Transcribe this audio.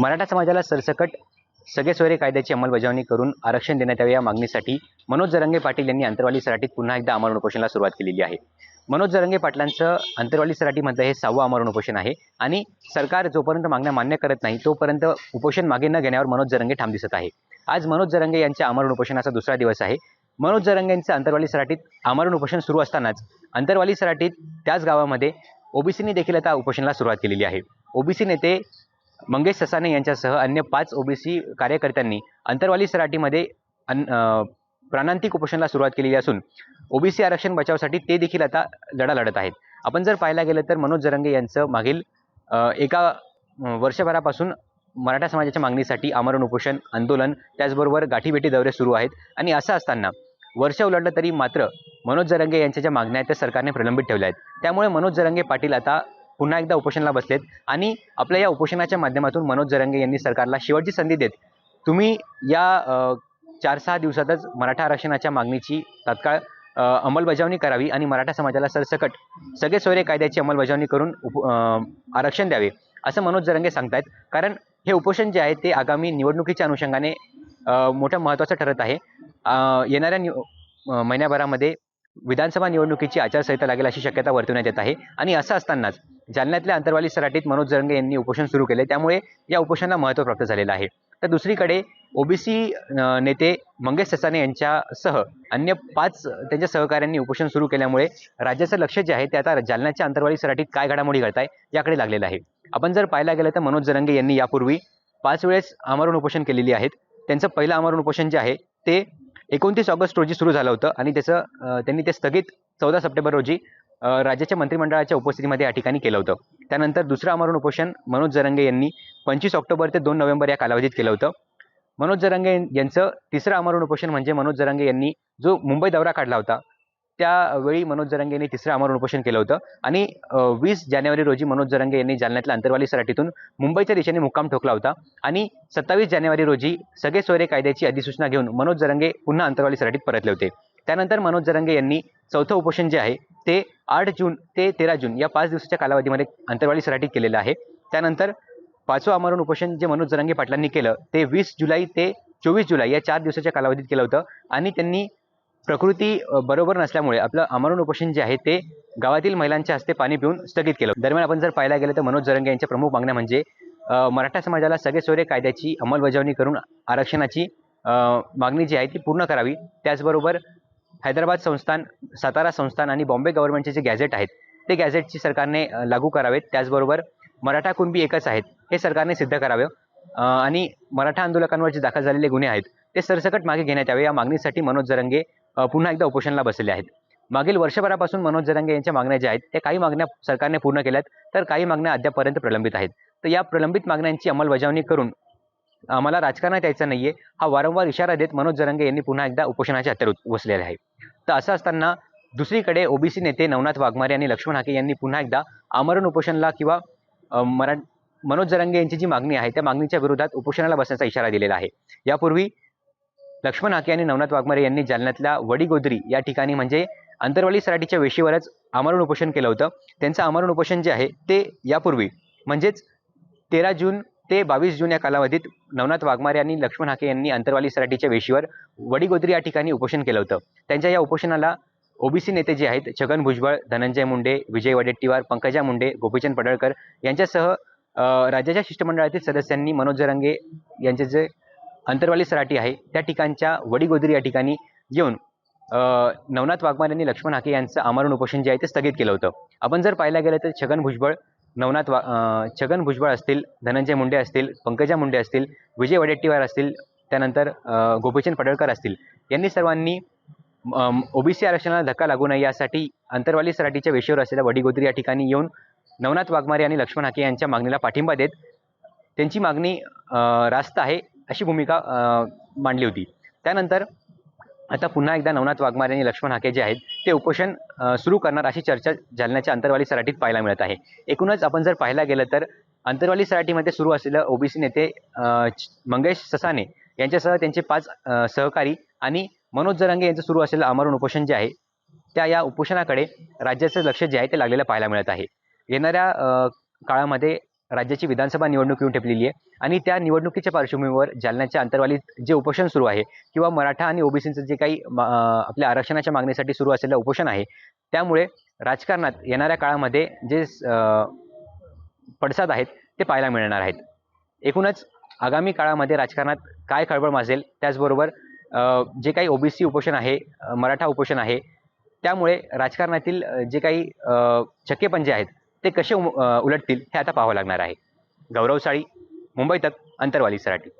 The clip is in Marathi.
मराठा समाजाला सरसकट सगळे सोयरे कायद्याची अंमलबजावणी करून आरक्षण देण्यात यावे या मागणीसाठी मनोज जरंगे पाटील यांनी अंतरवाली सराटीत पुन्हा एकदा अमरण उपोषणाला सुरुवात केलेली आहे. मनोज जरंगे पाटलांचं अंतरवाली सराटीमधलं हे सहावं अमरण उपोषण आहे आणि सरकार जोपर्यंत मागण्या मान्य करत नाही तोपर्यंत उपोषण मागे न घेण्यावर मनोज जरंगे ठाम दिसत आहे. आज मनोज जरंगे यांच्या अमरण उपोषणाचा दुसरा दिवस आहे. मनोज जरंगे यांचं अंतरवाली सराटीत आमरण उपोषण सुरू असतानाच अंतरवाली सराटीत त्याच गावामध्ये ओबीसीने देखील आता उपोषणाला सुरुवात केलेली आहे. ओबीसी नेते मंगेश ससाने यांच्यासह अन्य पाच ओबीसी कार्यकर्त्यांनी अंतरवाली सराटीमध्ये अन प्राणांतिक उपोषणाला सुरुवात केलेली असून ओबीसी आरक्षण बचावासाठी ते देखील आता लढा लढत आहेत. आपण जर पाहायला गेलं तर मनोज जरंगे यांचं मागील एका वर्षभरापासून मराठा समाजाच्या मागणीसाठी आमरण उपोषण आंदोलन त्याचबरोबर गाठीभेटी दौरे सुरू आहेत आणि असं असताना वर्ष उलटलं तरी मात्र मनोज जरंगे यांच्या ज्या मागण्या आहेत त्या सरकारने प्रलंबित ठेवल्या आहेत. त्यामुळे मनोज जरंगे पाटील आता पुन्हा एकदा उपोषणाला बसलेत. आणि आपल्या या उपोषणाच्या माध्यमातून मनोज जरंगे यांनी सरकारला शेवटची संधी देत. तुम्ही या चार सहा दिवसातच मराठा आरक्षणाच्या मागणीची तात्काळ अंमलबजावणी करावी आणि मराठा समाजाला सरसकट सगळे सोयरे कायद्याची अंमलबजावणी करून उप आरक्षण द्यावे असं मनोज जरंगे सांगतायत. कारण हे उपोषण जे आहे ते आगामी निवडणुकीच्या अनुषंगाने मोठं महत्त्वाचं ठरत आहे. येणाऱ्या निव महिन्याभरामध्ये विधानसभा निवडणुकीची आचारसंहिता लागेल अशी शक्यता वर्तवण्यात येत आहे. आणि असं असतानाच जालन्यातल्या अंतरवाली सराटीत मनोज जरंगे यांनी उपोषण सुरू केले. त्यामुळे या उपोषणाला महत्त्व प्राप्त झालेलं आहे. तर दुसरीकडे ओबीसी नेते मंगेश ससाने यांच्यासह अन्य पाच त्यांच्या सहकाऱ्यांनी उपोषण सुरू केल्यामुळे राज्याचं लक्ष जे आहे ते आता जालन्याच्या अंतरवाली सराटीत काय घडामोडी घडत आहे याकडे लागलेलं आहे. आपण जर पाहायला गेलं तर मनोज जरंगे यांनी यापूर्वी पाच वेळेस आमरण उपोषण केलेली आहेत. त्यांचं पहिलं आमरण उपोषण जे आहे ते एकोणतीस ऑगस्ट रोजी सुरू झालं होतं आणि त्याचं त्यांनी ते स्थगित चौदा सप्टेंबर रोजी राज्याच्या मंत्रिमंडळाच्या उपस्थितीमध्ये या ठिकाणी केलं होतं. त्यानंतर दुसरं आमरण उपोषण मनोज जरंगे यांनी पंचवीस ऑक्टोबर ते दोन नोव्हेंबर या कालावधीत केलं होतं. मनोज जरंगे यांचं तिसरं आमरण उपोषण म्हणजे मनोज जरंगे यांनी जो मुंबई दौरा काढला होता त्यावेळी मनोज जरंगे यांनी तिसरं आमरण उपोषण केलं होतं. आणि वीस जानेवारी रोजी मनोज जरंगे यांनी जालन्यातल्या अंतरवाली सराटीतून मुंबईच्या दिशेने मुक्काम ठोकला होता. आणि सत्तावीस जानेवारी रोजी सगळे सोयरे कायद्याची अधिसूचना घेऊन मनोज जरंगे पुन्हा अंतरवाली सराटीत परतले होते. त्यानंतर मनोज जरंगे यांनी चौथं उपोषण जे आहे ते आठ जून ते तेरा जून या पाच दिवसाच्या कालावधीमध्ये अंतरवाली सराटीत केलेलं आहे. त्यानंतर पाचवं आमरण उपोषण जे मनोज जरंगे पाटलांनी केलं ते वीस जुलै ते चोवीस जुलै या चार दिवसाच्या कालावधीत केलं होतं. आणि त्यांनी प्रकृती बरोबर नसल्यामुळे आपलं आमरण उपोषण जे आहे ते गावातील महिलांच्या हस्ते पाणी पिऊन स्थगित केलं. दरम्यान आपण जर पाहायला गेलं तर मनोज जरंगे यांच्या प्रमुख मागण्या म्हणजे मराठा समाजाला सगळे सोयरे कायद्याची अंमलबजावणी करून आरक्षणाची मागणी जी आहे ती पूर्ण करावी. त्याचबरोबर हैदराबाद संस्थान सातारा संस्थान आणि बॉम्बे गव्हर्नमेंटचे जे गॅझेट आहेत ते गॅझेटची सरकारने लागू करावेत. त्याचबरोबर मराठा कुणबी एकच आहेत हे सरकारने सिद्ध करावे. आणि मराठा आंदोलकांवर जे दाखल झालेले गुन्हे आहेत ते सरसकट मागे घेण्यात यावे. या मागणीसाठी मनोज जरंगे पुन्हा एकदा उपोषणाला बसलेले आहेत. मागील वर्षभरापासून मनोज जरांगे यांच्या मागण्या ज्या आहेत त्या काही मागण्या सरकारने पूर्ण केल्यात तर काही मागण्या अद्यापर्यंत प्रलंबित आहेत. तर या प्रलंबित मागण्यांची अंमलबजावणी करून आम्हाला राजकारणात यायचं नाहीये हा वारंवार इशारा देत मनोज जरंगे यांनी पुन्हा एकदा उपोषणाच्या हत्यार बसलेले आहे तर असं असताना दुसरीकडे ओबीसी नेते नवनाथ वाघमारे आणि लक्ष्मण हाके यांनी पुन्हा एकदा आमरण उपोषणला किंवा मरा मनोज जरंगे यांची जी मागणी आहे त्या मागणीच्या विरोधात उपोषणाला बसण्याचा इशारा दिलेला आहे. यापूर्वी लक्ष्मण हाके आणि नवनाथ वाघमारे यांनी जालन्यातल्या वडीगोदरी या ठिकाणी म्हणजे अंतरवाली सराटीच्या वेशीवरच आमरण उपोषण केलं होतं. त्यांचं आमरण उपोषण जे आहे ते यापूर्वी म्हणजेच तेरा जून ते बावीस जून या कालावधीत नवनाथ वाघमारे आणि लक्ष्मण हाके यांनी अंतरवाली सराटीच्या वेशीवर वडीगोदरी या ठिकाणी उपोषण केलं होतं. त्यांच्या या उपोषणाला ओबीसी नेते जे आहेत छगन भुजबळ धनंजय मुंडे विजय वडेट्टीवार पंकजा मुंडे गोपीचंद पडळकर यांच्यासह राज्याच्या शिष्टमंडळातील सदस्यांनी मनोज जरंगे यांचे जे अंतरवाली सराटी आहे. त्या ठिकाणच्या वडीगोदरी या ठिकाणी येऊन नवनाथ वाघमारे आणि लक्ष्मण हाके यांचं आमरण उपोषण जे आहे ते स्थगित केलं होतं. आपण जर पाहायला गेलं तर छगन भुजबळ नवनाथ वा छगन भुजबळ असतील धनंजय मुंडे असतील पंकजा मुंडे असतील विजय वडेट्टीवार असतील त्यानंतर गोपीचंद पडळकर असतील यांनी सर्वांनी ओबीसी आरक्षणाला धक्का लागू नये यासाठी अंतरवाली सराटीच्या वेशीवर असलेल्या वडीगोदरी या ठिकाणी येऊन नवनाथ वाघमारे आणि लक्ष्मण हाके यांच्या मागणीला पाठिंबा देत त्यांची मागणी रास्त आहे. अशी भूमिका मांडली होती. त्यानंतर आता पुन्हा एकदा नवनाथ वाघमारे आणि लक्ष्मण हाके जे आहेत ते उपोषण सुरू करणार अशी चर्चा जालन्याच्या अंतरवाली सराठीत पाहायला मिळत आहे. एकूणच आपण जर पाहायला गेलं तर अंतरवाली सराठीमध्ये सुरू असलेलं ओबीसी नेते मंगेश ससाने यांच्यासह त्यांचे पाच सहकारी आणि मनोज जरांगे यांचं सुरू असलेलं आमरण उपोषण जे आहे त्या या उपोषणाकडे राज्याचं लक्ष जे आहे ते लागलेलं पाहायला मिळत आहे. येणाऱ्या काळामध्ये राज्याची विधानसभा निवडणूक येऊन ठेपलेली आहे. आणि त्या निवडणुकीच्या पार्श्वभूमीवर जालन्याच्या अंतर्वालीत जे उपोषण सुरू आहे किंवा मराठा आणि ओबीसीचं जे काही आपल्या आरक्षणाच्या मागणीसाठी सुरू असलेलं उपोषण आहे त्यामुळे राजकारणात येणाऱ्या काळामध्ये जे पडसाद आहेत ते पाहायला मिळणार आहेत. एकूणच आगामी काळामध्ये राजकारणात काय खळबळ माजेल त्याचबरोबर जे काही ओबीसी उपोषण आहे मराठा उपोषण आहे त्यामुळे राजकारणातील जे काही अ, चक्केपंजे आहेत ते कसे उलटतील हे आता पाहावं लागणार आहे. गौरवशाळी मुंबई तक अंतरवाली सराठी